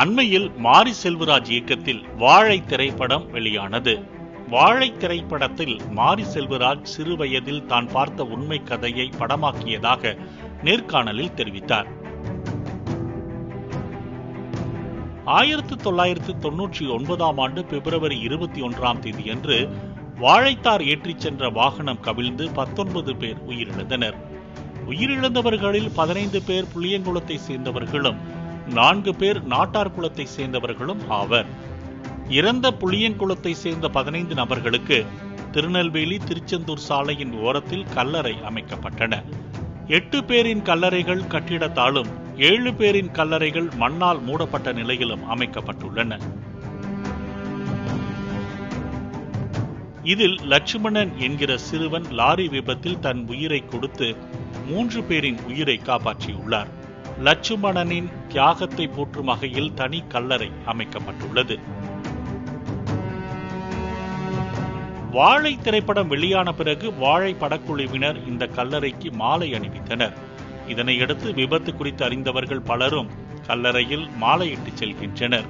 அண்மையில் மாரி செல்வராஜ் இயக்கத்தில் வாழை திரைப்படம் வெளியானது. வாழை திரைப்படத்தில் மாரி செல்வராஜ் சிறு வயதில் தான் பார்த்த உண்மை கதையை படமாக்கியதாக நேர்காணலில் தெரிவித்தார். ஆயிரத்தி தொள்ளாயிரத்தி தொன்னூற்றி ஒன்பதாம் ஆண்டு பிப்ரவரி இருபத்தி ஒன்றாம் தேதியன்று வாழைத்தார் ஏற்றிச் சென்ற வாகனம் கவிழ்ந்து பத்தொன்பது பேர் உயிரிழந்தனர். உயிரிழந்தவர்களில் பதினைந்து பேர் புளியங்குளத்தை சேர்ந்தவர்களும் நான்கு பேர் நாட்டார் குலத்தை சேர்ந்தவர்களும் ஆவர். இறந்த புளியங்குளத்தை சேர்ந்த பதினைந்து நபர்களுக்கு திருநெல்வேலி திருச்செந்தூர் சாலையின் ஓரத்தில் கல்லறை அமைக்கப்பட்டன. எட்டு பேரின் கல்லறைகள் கட்டிடத்தாலும் ஏழு பேரின் கல்லறைகள் மண்ணால் மூடப்பட்ட நிலையிலும் அமைக்கப்பட்டுள்ளன. இதில் லட்சுமணன் என்கிற சிறுவன் லாரி விபத்தில் தன் உயிரை கொடுத்து மூன்று பேரின் உயிரை காப்பாற்றியுள்ளார். லட்சுமணனின் தியாகத்தை போற்றும் வகையில் தனி கல்லறை அமைக்கப்பட்டுள்ளது. வாழை திரைப்படம் வெளியான பிறகு வாழை படக்குழுவினர் இந்த கல்லறைக்கு மாலை அணிவித்தனர். இதனையடுத்து விபத்து குறித்து அறிந்தவர்கள் பலரும் கல்லறையில் மாலையிட்டு செல்கின்றனர்.